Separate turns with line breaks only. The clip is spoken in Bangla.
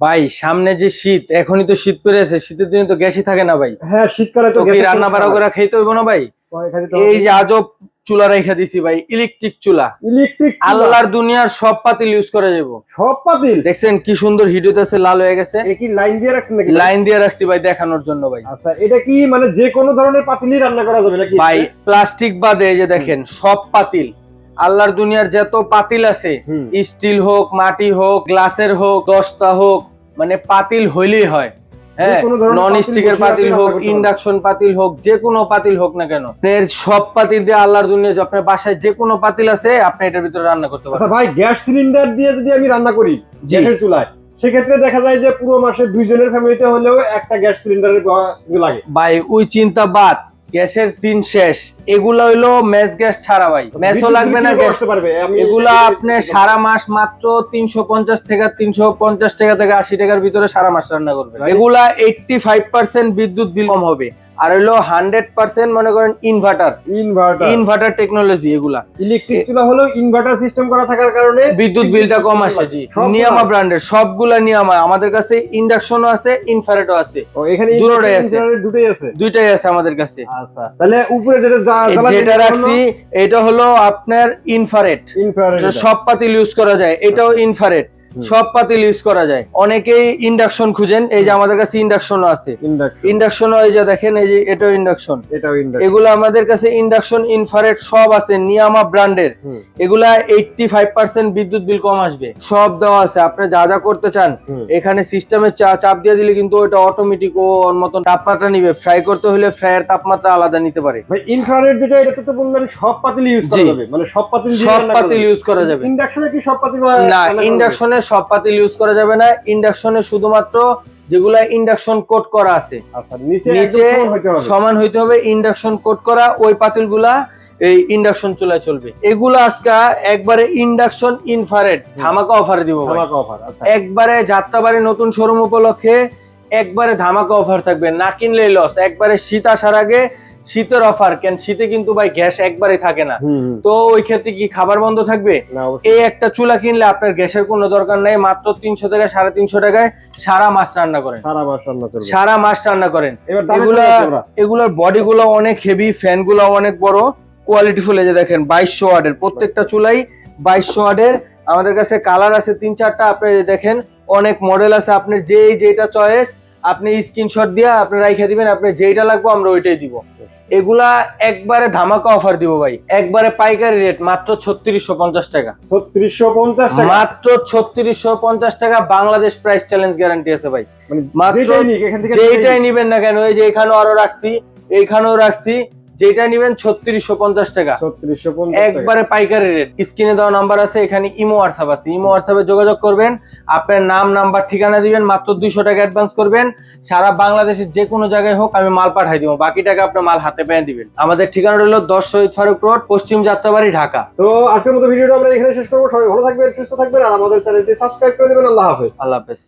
ভাই সামনে যে শীত এখনই তো শীত পড়েছে শীতের দিনে তো গ্যাসই থাকে না ভাই।
হ্যাঁ শীতকালে তো
রান্না বাড়া করে খাইতে হইব না ভাই। এই যে আজব চুলা রেখে দিছি ভাই ইলেকট্রিক চুলা।
ইলেকট্রিক
আল্লাহর দুনিয়ার সব পাতিল ইউজ করা যাব।
সব পাতিল?
দেখছেন কি সুন্দর হইতেছে লাল হয়ে গেছে।
কি লাইন দিয়ে রাখছেন নাকি
লাইন দিয়ে রাখছি ভাই দেখানোর জন্য ভাই।
আচ্ছা এটা কি মানে যে কোনো ধরনের পাতিলই রান্না করা যাবে নাকি?
ভাই প্লাস্টিক বাদে এই যে দেখেন সব পাতিল। আল্লাহর দুনিয়ার যত পাতিল আছে স্টিল হোক মাটি হোক গ্লাসের হোক দস্তা হোক মানে পাতিল হইলেই হয়। হ্যাঁ নন স্টিকের পাতিল হোক। ইন্ডাকশন পাতিল হোক যে কোনো পাতিল হোক না কেন। সব পাতিল দিয়ে আল্লাহর দুনিয়া আপনার বাসায় যে কোনো পাতিল আছে আপনি এটার ভিতরে রান্না করতে
আচ্ছা
পারবেন
ভাই গ্যাস সিলিন্ডার দিয়ে যদি আমি রান্না করি। গ্যাসের চুলায় সেক্ষেত্রে দেখা যায় যে পুরো মাসে দুইজনের ফ্যামিলিতে হলেও একটা গ্যাস সিলিন্ডারের লাগে।
ভাই ওই চিন্তা বাদ। গ্যাসের তিন শেষ। এগুলা হইল ম্যাচ গ্যাস ছাড়া ভাই।
ম্যাচও
লাগবে না গ্যাস। এগুলা আপনি সারা মাস মাত্র তিনশো পঞ্চাশ থেকে তিনশো পঞ্চাশ টাকা থেকে আশি টাকার ভিতরে সারা মাস রান্না করবেন। এগুলা এইটটি ফাইভ পার্সেন্ট বিদ্যুৎ বিল কম হবে। আর হলো হান্ড্রেড পার্সেন্ট মনে করেন ইনভার্টার
ইনভার্টার
ইনভার্টার টেকনোলজি এগুলা।
ইলেকট্রিক চুলা হলেও ইনভার্টার সিস্টেম করা থাকার কারণে
বিদ্যুৎ বিলটা কম আসে জি। নিয়ামা ব্র্যান্ডের সবগুলা নিয়ামা। আমাদের কাছে ইন্ডাকশনও আছে ইনফ্রারেডও আছে।
ও, এখানে
দুটোটাই আছে।
দুটোই আছে?
দুইটাই আছে আমাদের কাছে।
আচ্ছা তাহলে উপরে যেটা
যেটা রাখছি এটা হলো আপনার ইনফ্রারেড
ইনফ্রারেড
সব পাতিল ইউজ করা যায় এটাও ইনফ্রারেড
হুম।
সব পাতিল ইউজ করা যায়। অনেকেই ইন্ডাকশন খুঁজেন এই যে আমাদের কাছে ইন্ডাকশনও আছে।
ইন্ডাকশন
ইন্ডাকশনও এই যে দেখেন এই যে এটাও ইন্ডাকশন
এটাও ইন্ডাকশন
এগুলো আমাদের কাছে ইন্ডাকশন ইনফ্রারেড সব আছে নিয়ামা ব্র্যান্ডের। এগুলা এইটটি ফাইভ পার্সেন্ট বিদ্যুৎ বিল কম আসবে। সব দেওয়া আছে আপনি যা যা করতে চান এখানে সিস্টেমে চাপ দিয়ে দিলে কিন্তু ওটা অটোমেটিক ও ওর মতন তাপমাত্রা নিবে। ফ্রাই করতে হলে ফ্রাইয়ের তাপমাত্রা আলাদা নিতে পারে।
ভাই ইনফ্রারেড যেটা এটা তো বললেন সব পাতিল ইউজ করা যাবে। মানে সব পাতিল
সব পাতিল ইউজ করা যাবে।
ইন্ডাকশনে কি সব পাতিল
না ইন্ডাকশনে সব পাতিল ইউজ করা যাবে না। ইন্ডাকশনে শুধুমাত্র যেগুলা ইন্ডাকশন কোট করা আছে।
আচ্ছা নিচে সমান হইতে হবে।
ইন্ডাকশন কোট করা ওই পাতিলগুলা এই ইন্ডাকশন চুলায় চলবে। এগুলো আজকে একবারে ইন্ডাকশন ইনফারেট ধামাকা অফার দিব।
ধামাকা অফার আচ্ছা।
একবারে যাত্রাবাড়ি নতুন শোরুম উপলক্ষে একবারে ধামাকা অফার থাকবে না কিনলেই লস একবারে শীত আসার আগে শীতের অফার কেন শীতে কিন্তু ভাই গ্যাস একবারে থাকে না। তো ওই ক্ষেত্রে কি খাবার বন্ধ থাকবে? এই একটা চুলা কিনলে আপনার গ্যাসের কোনো দরকার নাই মাত্র তিনশো থেকে সাড়ে তিনশো টাকায় সারা মাস রান্না করেন।
সারা মাস রান্না করবে
সারা মাস রান্না করেন।
এবার
এগুলা এগুলোর বডি গুলো অনেক হেভি ফ্যানগুলো অনেক বড় কোয়ালিটি ফুল এই যে দেখেন বাইশশো ওয়ার্ডের প্রত্যেকটা চুলাই বাইশশো ওয়ার্ডের আমাদের কাছে কালার আছে তিন চারটা আপনি দেখেন অনেক মডেল আছে আপনার যেই যেটা চয়েস আপনি স্ক্রিনশট দিয়ে আপনি রাইখে দিবেন আপনি যেইটা লাগবে আমরা ওইটাই দিব। এগুলা একবারে ধামাকা অফার দিব ভাই। একবারে পাইকারি রেট মাত্র ছত্রিশশো পঞ্চাশ টাকা।
ছত্রিশশো পঞ্চাশ
মাত্র ছত্রিশশো পঞ্চাশ টাকা বাংলাদেশ প্রাইস চ্যালেঞ্জ গ্যারান্টি আছে ভাই।
মানে
মাত্র যেইটাই নিবেন না কেন এই যে এখানেও আরও রাখছি এইখানেও রাখছি যেটা নিবেন ছত্রিশশো পঞ্চাশ টাকা। একবারে পাইকারি রেট স্ক্রিনে দেওয়া নাম্বার আছে এখানে ইমো হোয়াটসঅ্যাপ আছে। ইমো হোয়াটসঅ্যাপে যোগাযোগ করবেন আপনার নাম নাম্বার ঠিকানা দিবেন মাত্র দুইশো টাকা অ্যাডভান্স করবেন। সারা বাংলাদেশের যে কোনো জায়গায় হোক আমি মাল পাঠাই দিব। বাকি টাকা আপনার মাল হাতে পেয়ে দিবেন। আমাদের ঠিকানা হলো দশ শহীদ ফারুক রোড পশ্চিম যাত্রাবাড়ি ঢাকা।
তো আজকের মতো ভিডিওটা আমরা এখানে শেষ করব। সবাই ভালো থাকবেন সুস্থ থাকবেন আর আমাদের চ্যানেলটি সাবস্ক্রাইব করে দেবেন। আল্লাহ হাফেজ।
আল্লাহ হাফেজ।